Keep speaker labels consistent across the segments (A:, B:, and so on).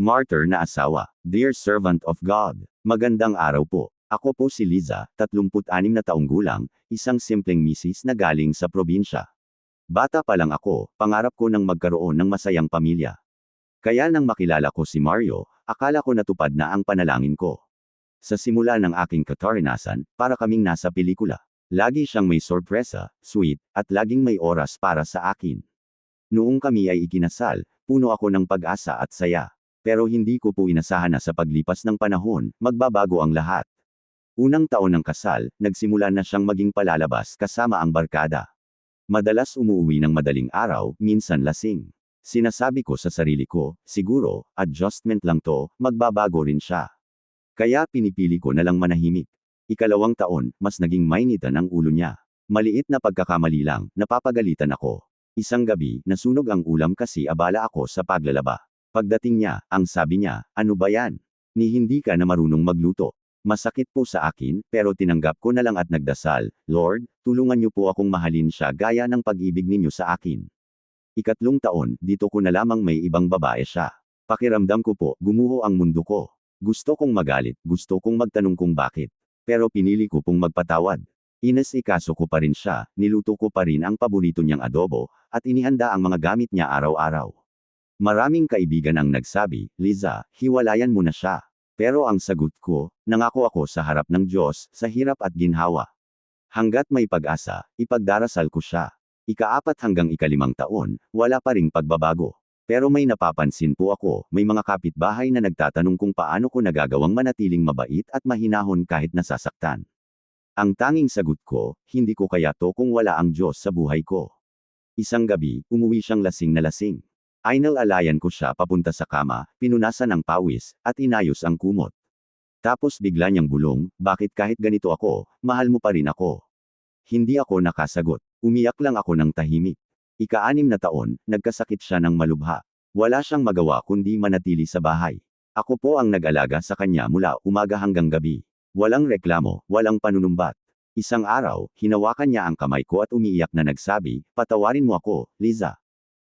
A: Martyr na asawa. Dear servant of God. Magandang araw po. Ako po si Liza, 36 na taong gulang, isang simpleng misis na galing sa probinsya. Bata pa lang ako, pangarap ko nang magkaroon ng masayang pamilya. Kaya nang makilala ko si Mario, akala ko natupad na ang panalangin ko. Sa simula ng aking katarinasan, para kaming nasa pelikula. Lagi siyang may sorpresa, sweet, at laging may oras para sa akin. Noong kami ay ikinasal, puno ako ng pag-asa at saya. Pero hindi ko po inasahan na sa paglipas ng panahon, magbabago ang lahat. Unang taon ng kasal, nagsimula na siyang maging palalabas kasama ang barkada. Madalas umuwi ng madaling araw, minsan lasing. Sinasabi ko sa sarili ko, siguro, adjustment lang to, magbabago rin siya. Kaya pinipili ko na lang manahimik. Ikalawang taon, mas naging mainitan ang ulo niya. Maliit na pagkakamali lang, napapagalitan ako. Isang gabi, nasunog ang ulam kasi abala ako sa paglalaba. Pagdating niya, ang sabi niya, ano ba yan? Ni hindi ka na marunong magluto. Masakit po sa akin, pero tinanggap ko na lang at nagdasal, Lord, tulungan niyo po akong mahalin siya gaya ng pag-ibig ninyo sa akin. Ikatlong taon, dito ko na lamang may ibang babae siya. Pakiramdam ko po, gumuho ang mundo ko. Gusto kong magalit, gusto kong magtanong kung bakit. Pero pinili ko pong magpatawad. Inas-ikaso ko pa rin siya, niluto ko pa rin ang paborito niyang adobo, at inihanda ang mga gamit niya araw-araw. Maraming kaibigan ang nagsabi, Liza, hiwalayan mo na siya. Pero ang sagot ko, nangako ako sa harap ng Diyos, sa hirap at ginhawa. Hanggat may pag-asa, ipagdarasal ko siya. Ikaapat hanggang ikalimang taon, wala pa ring pagbabago. Pero may napapansin po ako, may mga kapitbahay na nagtatanong kung paano ko nagagawang manatiling mabait at mahinahon kahit nasasaktan. Ang tanging sagot ko, hindi ko kaya to kung wala ang Diyos sa buhay ko. Isang gabi, umuwi siyang lasing na lasing. Ainal-alayan ko siya papunta sa kama, pinunasan ng pawis, at inayos ang kumot. Tapos bigla niyang bulong, bakit kahit ganito ako, mahal mo pa rin ako. Hindi ako nakasagot. Umiyak lang ako ng tahimik. Ika-anim na taon, nagkasakit siya ng malubha. Wala siyang magawa kundi manatili sa bahay. Ako po ang nag-alaga sa kanya mula umaga hanggang gabi. Walang reklamo, walang panunumbat. Isang araw, hinawakan niya ang kamay ko at umiiyak na nagsabi, patawarin mo ako, Liza.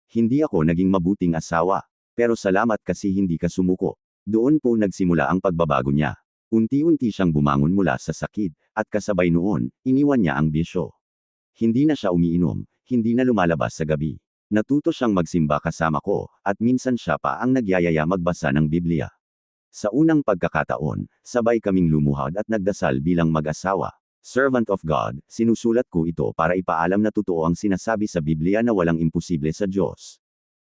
A: Hindi ako naging mabuting asawa. Pero salamat kasi hindi ka sumuko. Doon po nagsimula ang pagbabago niya. Unti-unti siyang bumangon mula sa sakit, at kasabay noon, iniwan niya ang bisyo. Hindi na siya umiinom, hindi na lumalabas sa gabi. Natuto siyang magsimba kasama ko, at minsan siya pa ang nagyayaya magbasa ng Biblia. Sa unang pagkakataon, sabay kaming lumuhad at nagdasal bilang mag-asawa. Servant of God, sinusulat ko ito para ipaalam na totoo ang sinasabi sa Biblia na walang imposible sa Diyos.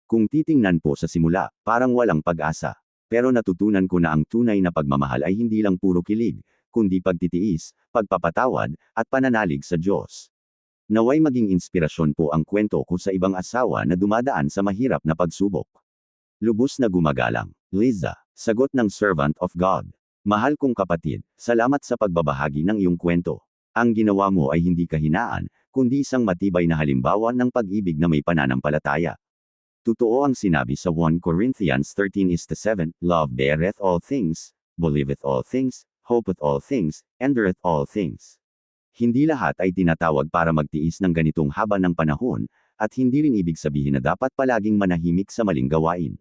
A: Kung titingnan po sa simula, parang walang pag-asa. Pero natutunan ko na ang tunay na pagmamahal ay hindi lang puro kilig, kundi pagtitiis, pagpapatawad, at pananalig sa Diyos. Naway maging inspirasyon po ang kwento ko sa ibang asawa na dumadaan sa mahirap na pagsubok. Lubos na gumagalang, Liza, sagot ng servant of God. Mahal kong kapatid, salamat sa pagbabahagi ng iyong kwento. Ang ginawa mo ay hindi kahinaan, kundi isang matibay na halimbawa ng pag-ibig na may pananampalataya. Totoo ang sinabi sa 1 Corinthians 13 is to 7, Love beareth all things, believeth all things, hopeth all things, endureth all things. Hindi lahat ay tinatawag para magtiis ng ganitong haba ng panahon, at hindi rin ibig sabihin na dapat palaging manahimik sa maling gawain.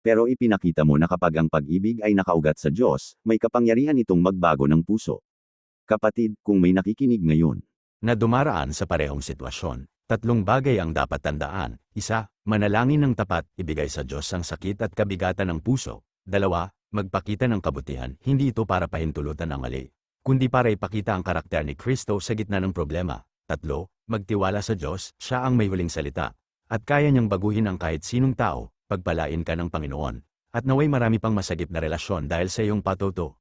A: Pero ipinakita mo na kapag ang pag-ibig ay nakaugat sa Diyos, may kapangyarihan itong magbago ng puso. Kapatid, kung may nakikinig ngayon,
B: na dumaraan sa parehong sitwasyon. Tatlong bagay ang dapat tandaan. Isa, manalangin ng tapat, ibigay sa Diyos ang sakit at kabigatan ng puso. Dalawa, magpakita ng kabutihan, hindi ito para pahintulutan ang mali, kundi para ipakita ang karakter ni Kristo sa gitna ng problema. Tatlo, magtiwala sa Diyos, siya ang may huling salita. At kaya niyang baguhin ang kahit sinong tao, pagpalain ka ng Panginoon. At naway marami pang masagip na relasyon dahil sa iyong patuto.